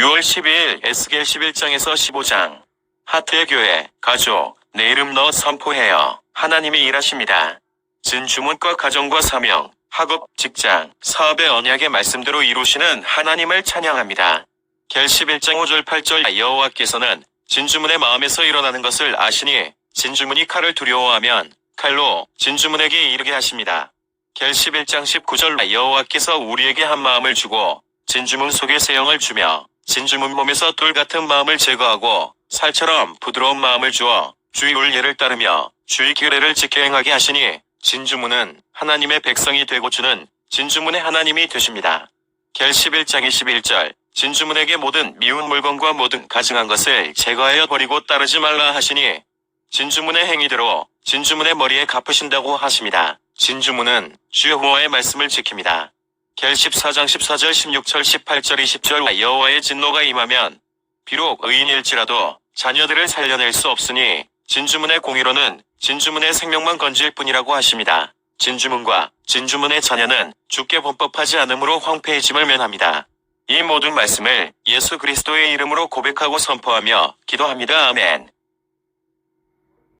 6월 12일 에스겔 11장에서 15장 하트의 교회, 가족, 내 이름 넣어 선포해요. 하나님이 일하십니다. 진 주문과 가정과 사명, 학업, 직장, 사업의 언약의 말씀대로 이루시는 하나님을 찬양합니다. 겔 11장 5절 8절 여호와께서는 진주문의 마음에서 일어나는 것을 아시니 진주문이 칼을 두려워하면 칼로 진주문에게 이르게 하십니다. 겔 11장 19절 여호와께서 우리에게 한 마음을 주고 진주문 속에 세영을 주며 진주문 몸에서 돌 같은 마음을 제거하고 살처럼 부드러운 마음을 주어 주의 윤례를 따르며 주의 규례를 지켜 행하게 하시니 진주문은 하나님의 백성이 되고 주는 진주문의 하나님이 되십니다. 겔 11장 21절 진주문에게 모든 미운 물건과 모든 가증한 것을 제거하여 버리고 따르지 말라 하시니 진주문의 행위대로 진주문의 머리에 갚으신다고 하십니다. 진주문은 주 여호와의 말씀을 지킵니다. 겔 14장 14절 16절 18절 20절 여호와의 진노가 임하면 비록 의인일지라도 자녀들을 살려낼 수 없으니 진주문의 공의로는 진주문의 생명만 건질 뿐이라고 하십니다. 진주문과 진주문의 자녀는 죽게 범법하지 않으므로 황폐해짐을 면합니다. 이 모든 말씀을 예수 그리스도의 이름으로 고백하고 선포하며 기도합니다. 아멘.